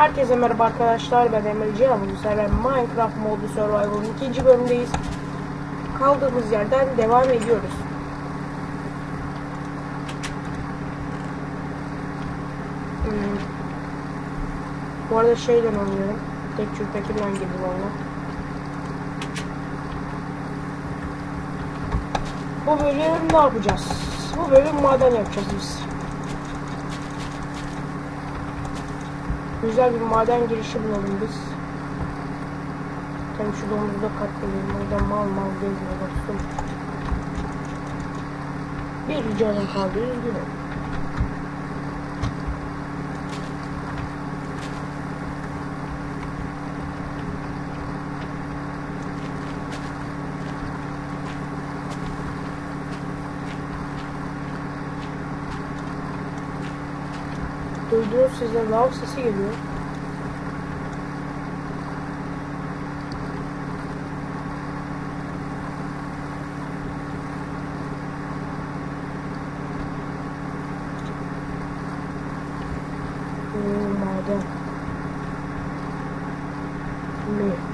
Herkese merhaba arkadaşlar ben Emre Cihan bugün sizlerle Minecraft modu Survival'ın ikinci bölümündeyiz. Kaldığımız yerden devam ediyoruz. Hmm. Bu arada şeyden oynuyorum. Tek çürpekimden girdim oyuna. Bu bölüm ne yapacağız? Bu bölüm maden yapacağız biz. Güzel bir maden girişi bulalım biz. Tabii şu domuzda katledelim. Orada mal mal gezmiyor dostum. Bir canım kaldı. Üzgünüm. Duyduğunuz sizde lav sesi geliyor. Oo, maden. Mi?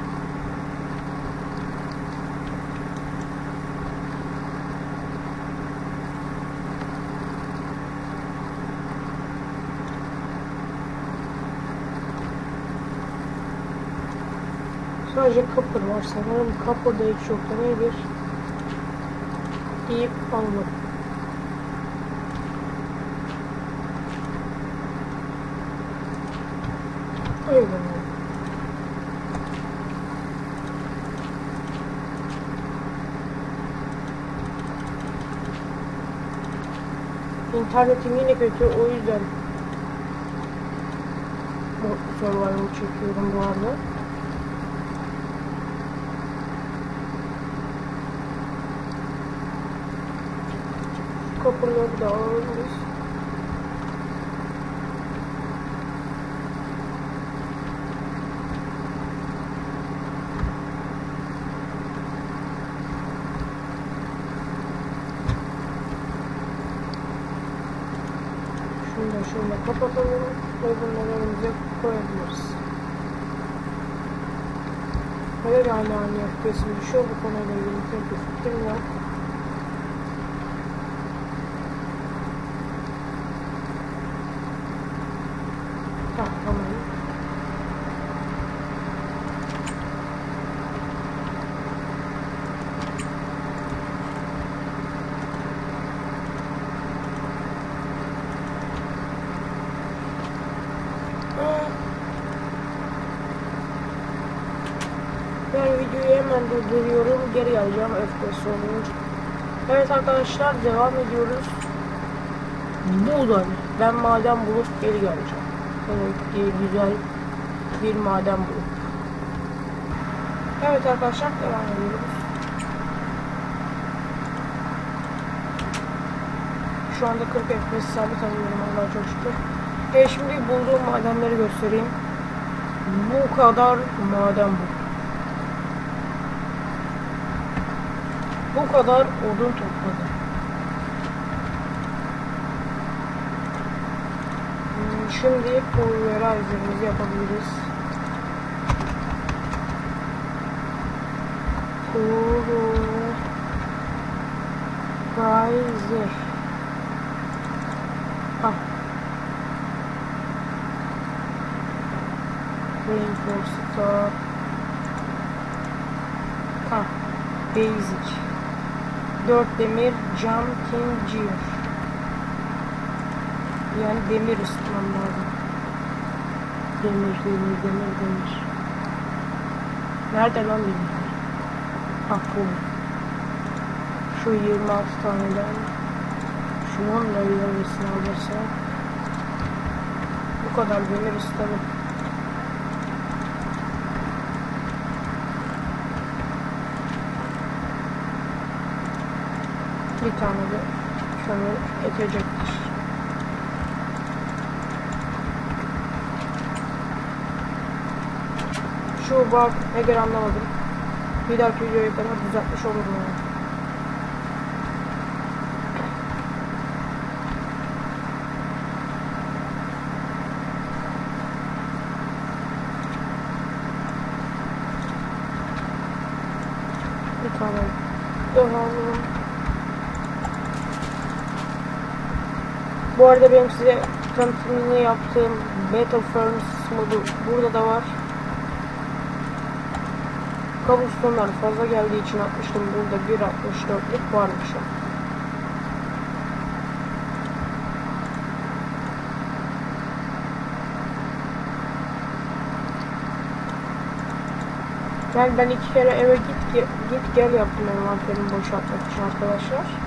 Sadece kapır var sanırım. Kapırda hiç yok da nedir? Deyip aldım. Öyle? İnternetim yine kötü o yüzden bu survival çekiyorum bu arada. Kapıları da alırız. Şunu da şöyle kapatalım ve bunları önümüze koyabiliriz. Neden aynı aynı FPS düşüyor bu konuyla ilgili tek bir fikrim yok. Ah, tamam. Ah. Ben durduruyorum. Geri alacağım FPS olunca. Evet arkadaşlar devam ediyoruz. Buradan ben maden bulup geri geleceğim. Evet güzel bir maden bulup. Evet arkadaşlar devam ediyoruz. Şu anda 40 FPS sabit alıyorum Allah'a çok şükür. E şimdi bulduğum madenleri göstereyim. Bu kadar maden bu. Bu kadar odun topladım. Hmm, Şimdi pulverizerimizi yapabiliriz. Pulverizer. Ah. Reinforcer. Ah. Basic. 4 demir cam kincir. Yani demir ısıtmam lazım. Demir, demir, demir, demir. Nerede lan demir? Ah bu. Şu 26 taneden. Şununla yarısını alırsak. Bu kadar demir ısıtalım. Bir tane de şöyle etecektir. Şu bak nedir anlamadım. Bir dahaki videoya kadar düzeltmiş olurum yani. Tamam. Devam. Bu arada benim size tanıtımını yaptığım Battle Furnace modu burada da var. Cobblestone'lar fazla geldiği için atmıştım. Burada 1.64'lük varmış. o. Yani ben iki kere eve git git gel yaptım envanterimi boşaltmak için arkadaşlar.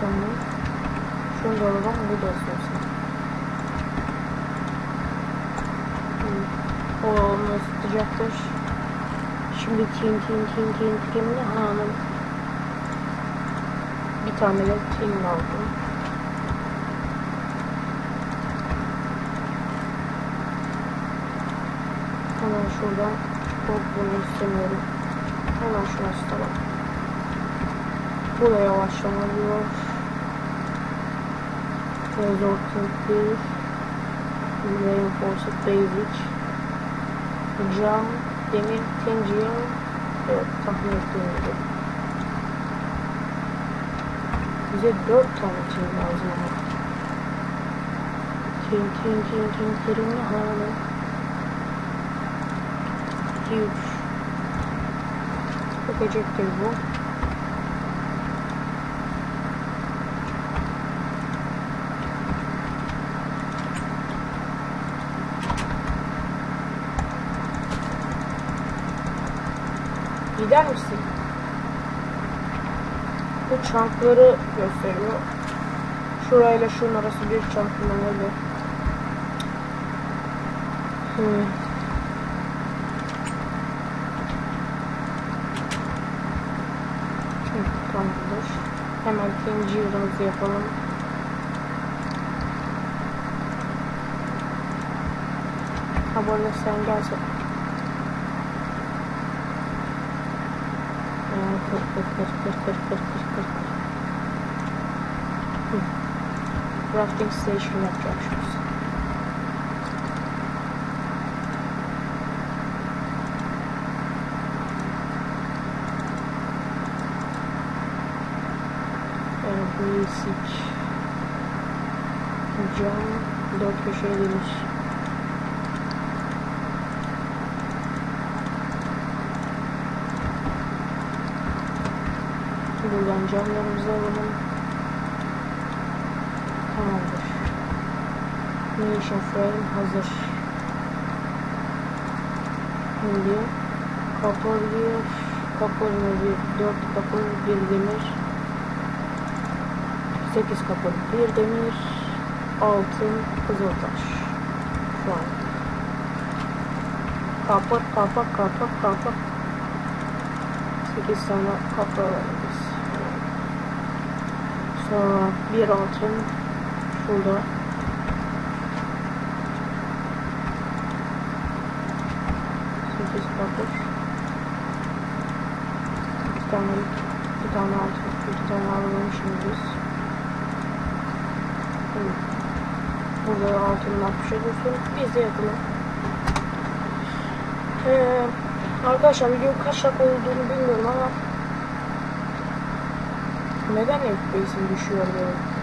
Tane. Şunu da alalım, bu da olsun. O onu ısıtacaktır. Şimdi tin tin tin tin tinli hanım. Bir tane de tin aldım. Hemen şuradan çok bunu istemiyorum. Hemen şuna ısıtalım. Bu da. Resorting 1 Reinforced Basic Cam, demir, tencere Evet tahmin ettiğim gibi Bize dört tane tin lazım ama Tin tin tin tin terimli hanım 2 3 Öpecektir bu Gider misin? Bu çankları gösteriyor. Şurayla şunun arası bir çankın öyle. Hmm. Tamamdır. Hemen ikinci yılımızı yapalım. Arada sen gelse Uh, push, push, push, push, push, push, Crafting station attractions. Every siege. John, don't you share Buradan camlarımızı alalım. Tamamdır. Nation frame hazır. Şimdi kapor bir, kapor bir, dört kapor bir demir. Sekiz kapor bir demir. Altın kızıltaş. Şu an. Kapor, kapak, kapak, kapak. Sekiz tane kapor alırız. Sonra bir altın şurada. Sekiz kapır. İki tane, bir tane altın, iki tane şimdi biz. Burada altından bir şey dursun. Biz de yapalım. Ee, arkadaşlar video kaç dakika olduğunu bilmiyorum ama neden FPS'im düşüyor benim?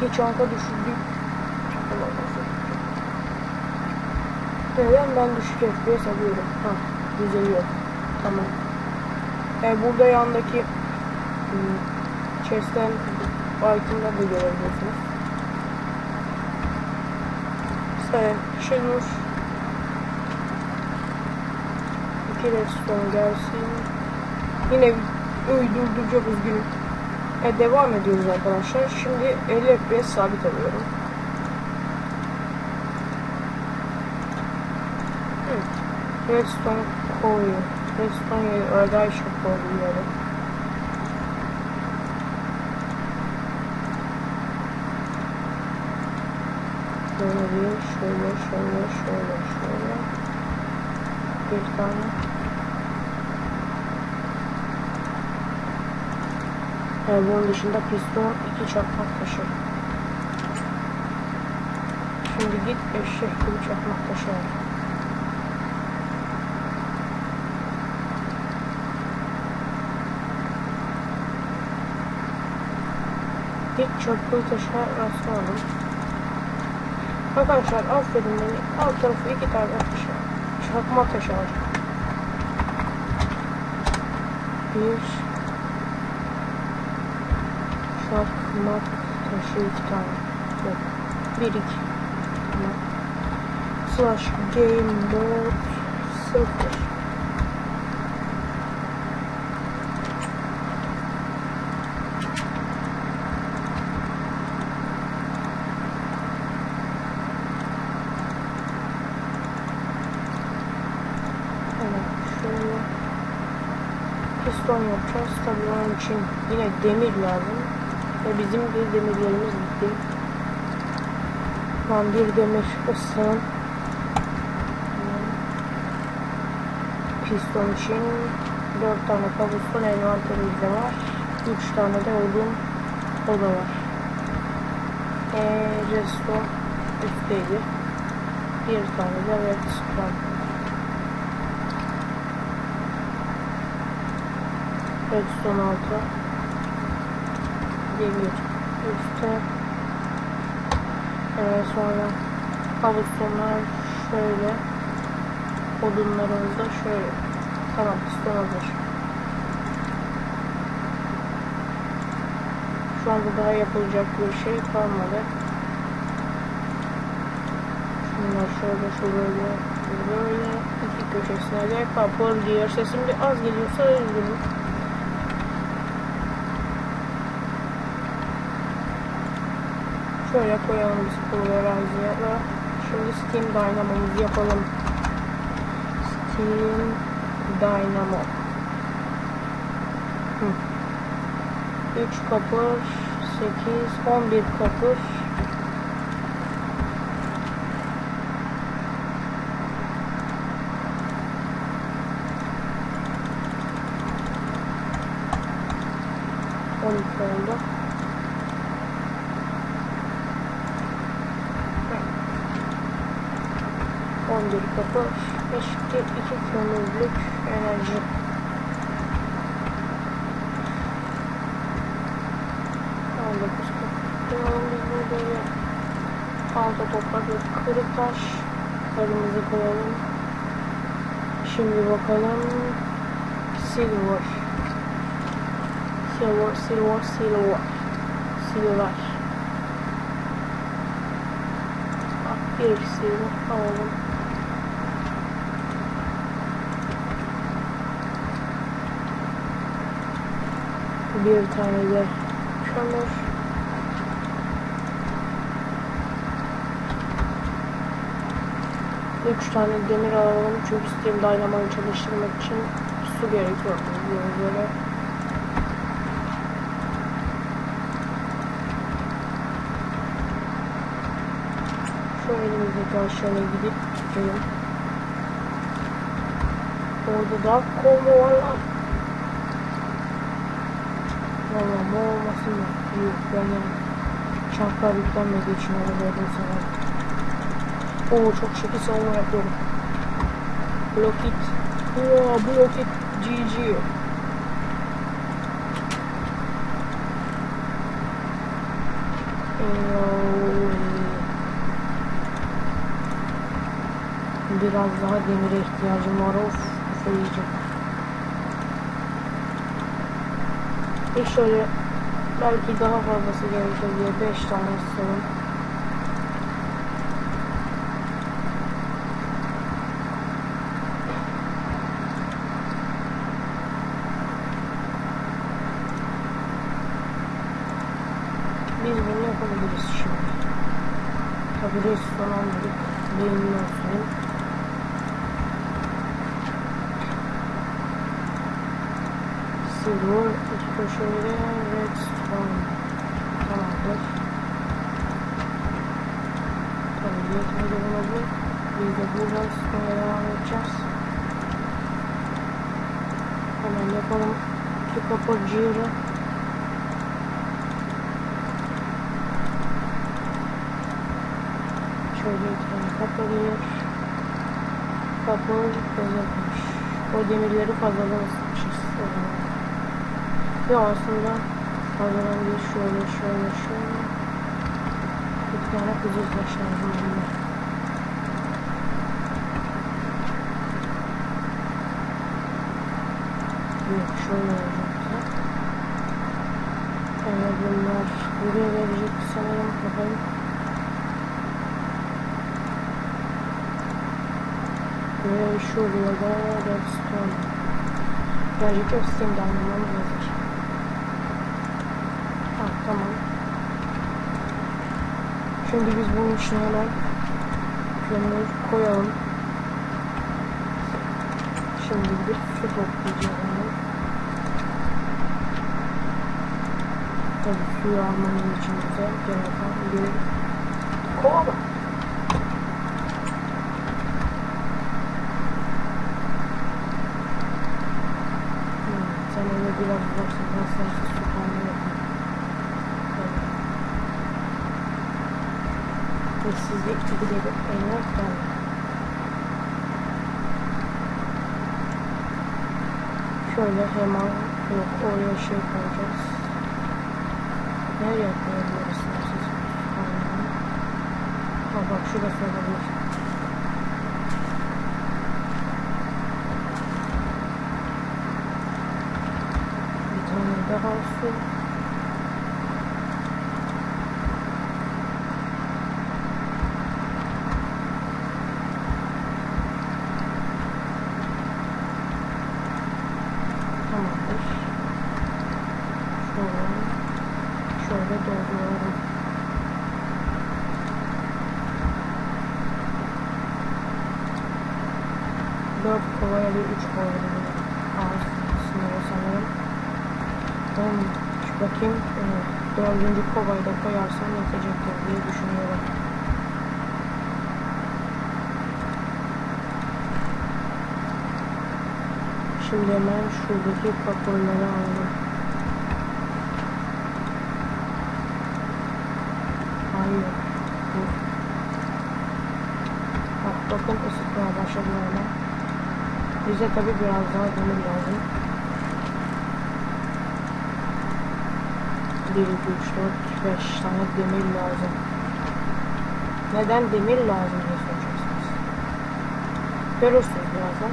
Geçen hafta düşürdük. Neden ben düşük FPS alıyorum? Ha, düzeliyor. Tamam. E, burada yandaki hmm, chest'ten item'ları da görebiliyorsunuz. İşte Şenur iki redstone gelsin. Yine durduracağım üzgünüm. E, devam ediyoruz arkadaşlar. Şimdi 50 FPS sabit alıyorum. Hı. Redstone koyuyor. Redstone yeri arada çok koyuyor. Bir, şöyle, şöyle, şöyle, şöyle. bir tane. Ee, bunun dışında piston, iki çakmak taşı. Şimdi git eşek gibi çakmak taşı al. Hiç çakıl taşa rastlamadım. Arkadaşlar aferin beni. Alt tarafı iki tane taşı. Çakma taşı var. Bir çakma taşı iki tane. Yok. Bir iki. Tamam. Slash game 4 0 Tabii onun için yine demir lazım. Ve bizim bir demirlerimiz bitti. An bir demir ısın. Piston için 4 tane kabuston envanterimizde var. 3 tane de odun o da var. Eee resto üstteydi. Bir tane de redstone. Redstone altı. Demir üstte. Ee, sonra kabustonlar şöyle. Odunlarımız da şöyle. Tamam piston hazır. Şu anda daha yapılacak bir şey kalmadı. Şunlar şöyle şu böyle böyle iki köşesine de kapır diyor. Sesim bir az geliyorsa üzgünüm. Şöyle koyalım biz Pulverizer'a. Şimdi Steam Dynamo'muzu yapalım. Steam Dynamo. Hı. 3 kapır, 8, 11 kapır. 11 kapı eşittir 2 kömürlük enerji. Kapı. Biz burada alta toprak ve kırık taş karımızı koyalım. Şimdi bakalım. Silver. Silver, silver, silver. Silver. Bir silver alalım. Bir tane de kömür. Üç tane demir alalım çünkü Steam Dynamo'yu çalıştırmak için su gerekiyor bildiğiniz üzere. Şu elimizdeki aşağıya gidip çıkayım. Orada da komu var. Valla bu olmasın da. Yok ben yani çarklar yüklenmediği için öyle verdim sana. Oo çok şekil savunma yapıyorum. Block it. Oo block it. GG. Biraz daha demire ihtiyacım var. Of, of yiyeceğim. E şöyle belki daha fazlası gerekir diye 5 tane istedim. Biz bunu yapabiliriz şimdi. Tabi restoran aldık. Benim olsun. Silver, köşeli redstone. Tamamdır. Tabii yetmedi buna bu. Biz de buradan sonra devam edeceğiz. Hemen yapalım. Şu kapı ciğeri. Şöyle iki tane kapalıyır. Kapı hazırmış. O demirleri fazladan ısıtmışız. o zaman. Ve aslında fazladan bir şöyle şöyle şöyle. Taş lazım bunda. Yok şöyle olacaktı. Evet bunlar buraya verecek sanırım bakalım. Ve şuraya da redstone. Gelecek hepsini de anlamamız lazım. Ha tamam. Şimdi biz bunun için hemen kömür koyalım. Şimdi bir su toplayacağım onu. Tabii suyu almamız için bize gereken bir kova var. Hmm, sen öyle biraz uzaksın. Ben su kaynağı yapayım. Evet. De bir eline kaldı. Şöyle hemen yok oraya şey koyacağız. Nereye koyabiliriz? Ha bak şurası olabilir. Bir tane daha su. 50. kovayı da koyarsam yetecektir diye düşünüyorum. Şimdi hemen şuradaki kapurları aldım. Hayır. Bu. Bak bakın ısıtmaya başladı hemen. Bize tabi biraz daha gönül lazım. 1, 2, 3, 4, 5 tane demir lazım. Neden demir lazım diye soracaksınız. Görürsünüz birazdan.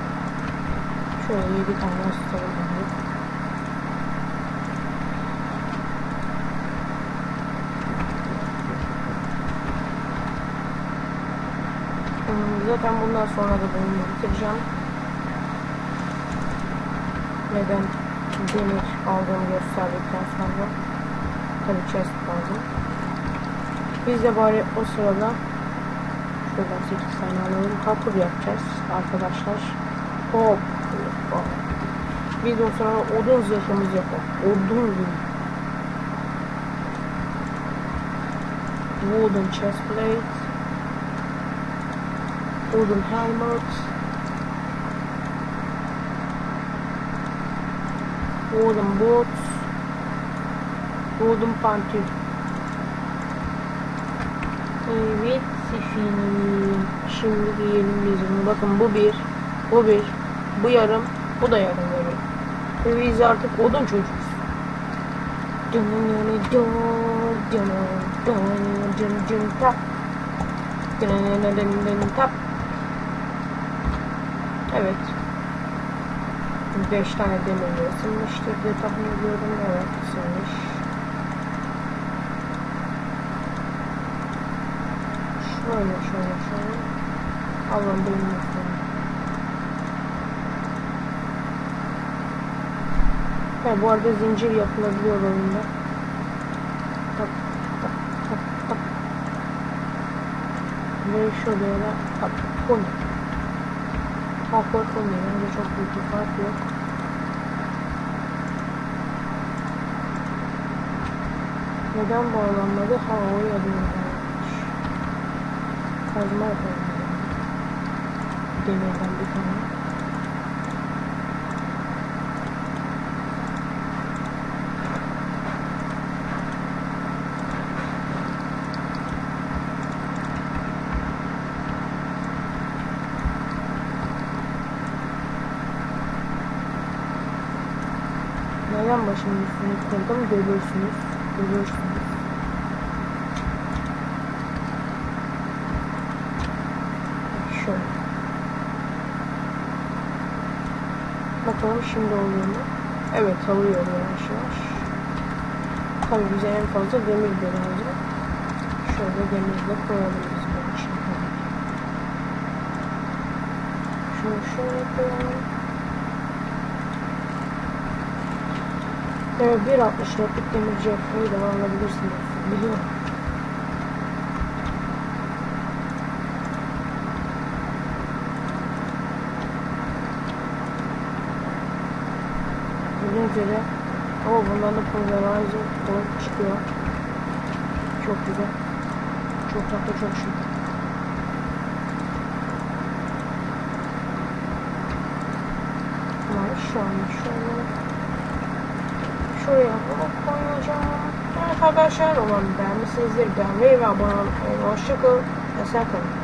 Şöyle 7 tane bunu. Hmm, Zaten bundan sonra da bunu bitireceğim. Neden demir aldığımı gösterdikten sonra tabii chest lazım. Biz de bari o sırada şuradan 8 tane alalım. Kapır yapacağız arkadaşlar. Hop. hop. Biz o sırada odun zırhımız yapalım. Odun zırhı. Wooden chest plate. Wooden helmet. Wooden boots. Wooden pantry. Evet efendim. Şimdi giyelim biz bunu. Bakın bu bir. Bu bir. Bu yarım. Bu da yarım yarım. Ve biz artık odun. Tap. Evet. 5 tane demirle ısınmıştır diye tahmin ediyorum. Evet ısınmış. Şöyle şöyle şöyle. Allah'ım benim yapıyorum. Ha, bu arada zincir yapılabiliyor oyunda. Tak tak tak tak. Ve şuraya da tak. Pony. Hopper Pony. Bence çok büyük bir fark yok. Neden bağlanmadı? Ha o yazıyor kazma yapalım. Demirden bir tane. Neden başımın üstünü kırdım görürsünüz. Görürsünüz. Bakalım şimdi oluyor mu? Evet alıyor yavaş yavaş. Tabii bize en fazla demir de lazım. Şöyle demir de koyalım biz bunun için. Şunu şöyle koyalım. Evet 1.64'lük demirci yapmayı devam edebilirsiniz. Biliyorum. Bildiğiniz üzere ama bundan da polarizer falan çıkıyor. Çok güzel. Çok tatlı çok an şöyle şuraya bunu koyacağım. Arkadaşlar umarım beğenmişsinizdir. Beğenmeyi ve abone olmayı. Hoşçakalın. Esen kalın.